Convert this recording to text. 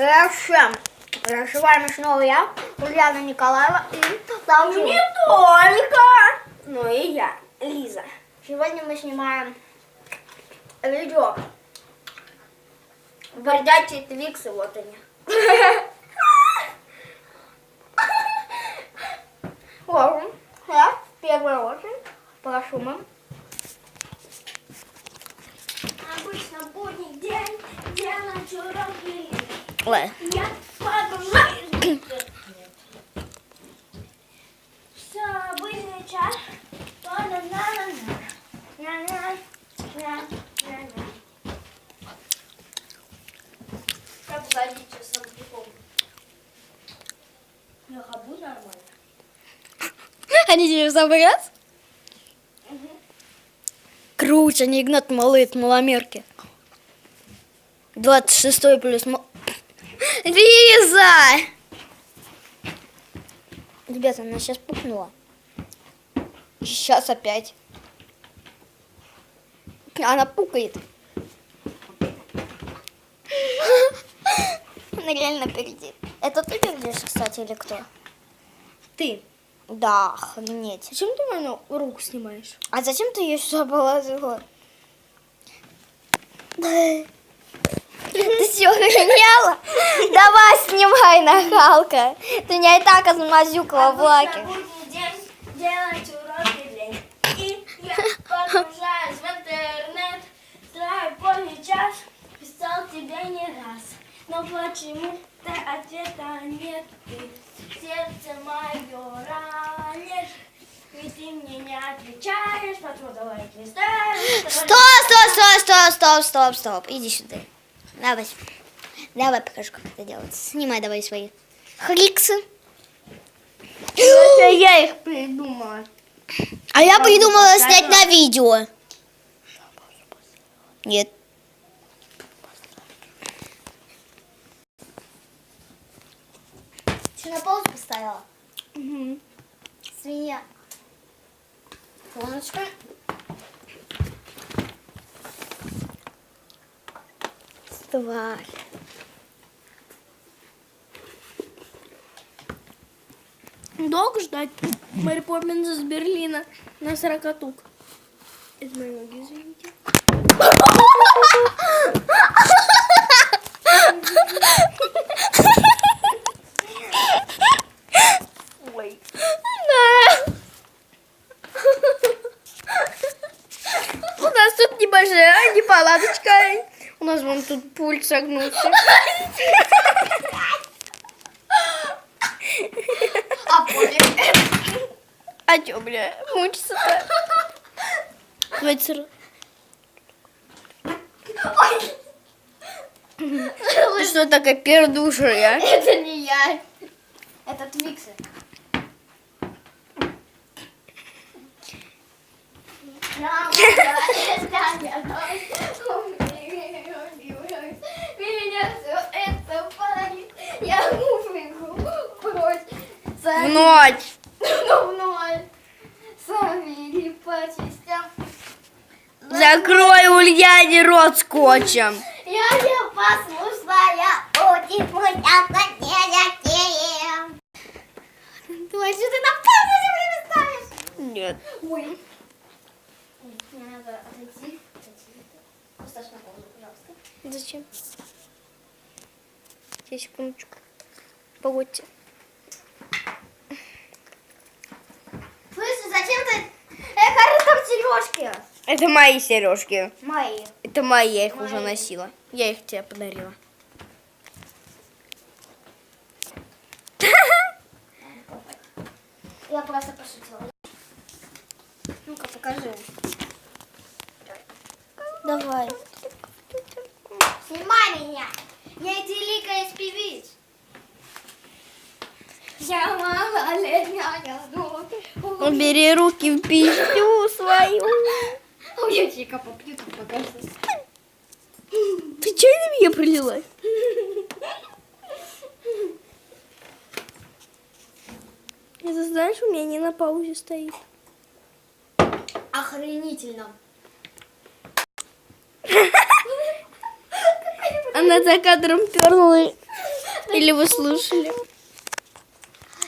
Хорошо. Разжеваем снова я, Ульяна Николаева и также Не только, но и я, Лиза. Сегодня мы снимаем видео. Бордячие твиксы, вот они. Ложим. Я в первую очередь мам. Ой. Я погружаюсь. Все, обычный. На-на-на-на-на. Как садиться с ампликом? Я хабу нормально. Они тебе в самый раз? Круче, не Игнат Малыт, маломерки. 26 плюс... Лиза! Ребята, она сейчас пукнула. Сейчас опять. Она пукает. Она реально пердит. Это ты пердишь, кстати, или кто? Ты. Да, охренеть. Зачем ты мою руку снимаешь? А зачем ты ее сюда положила? Ты все охренела? Давай снимай, нахалка. Ты меня и так отмазюкала в лаке. будний день делать уроки лень. И я погружаюсь в интернет, стараю полный час, писал тебе не раз. Но почему-то ответа нет, ты сердце мое ранишь. И ты мне не отвечаешь, поэтому давай листаешь. Стоп, стоп, стоп, стоп, стоп, стоп, стоп. Иди сюда. Давай. Давай покажу, как это делается. Снимай давай свои хриксы. Это я их придумала. А я придумала снять на видео. Нет. Что на паузу поставила? Свинья. Солнышко. Тварь. Долго ждать Мэри Поппинс из Берлина на сорокатук. Из моей ноги, извините. Ой. У нас тут небольшая неполадочка. У нас вон тут пульт согнулся. А пофиг. А чё, бля, мучиться-то? Давайте Ты что такая пердушая? Это не я. Это твиксы. Меня все это парит. Я муфику прочь. В ночь. Ну, вновь. Сами по частям. Закрой Ульяне рот скотчем. Я не послушная, очень путята не Давай, что ты на паузу время ставишь? Нет. Ой. Мне надо отойти. отойти. Поставь на паузу, пожалуйста. Зачем? Сейчас, секундочку. Погодьте. Слышь, зачем ты... Эх, а там сережки. Это мои сережки. Мои. Это мои, я их уже Мои. носила. Я их тебе подарила. Я просто пошутила. Ну-ка, покажи. Давай. Снимай меня. Я Этелика из певиц. Я малолетняя. Убери руки в пищу свою. Я тебе попью, там покажу. Ты чай на меня пролила? Это знаешь, у меня не на паузе стоит. Охренительно. Она за кадром пернула. Или вы слушали?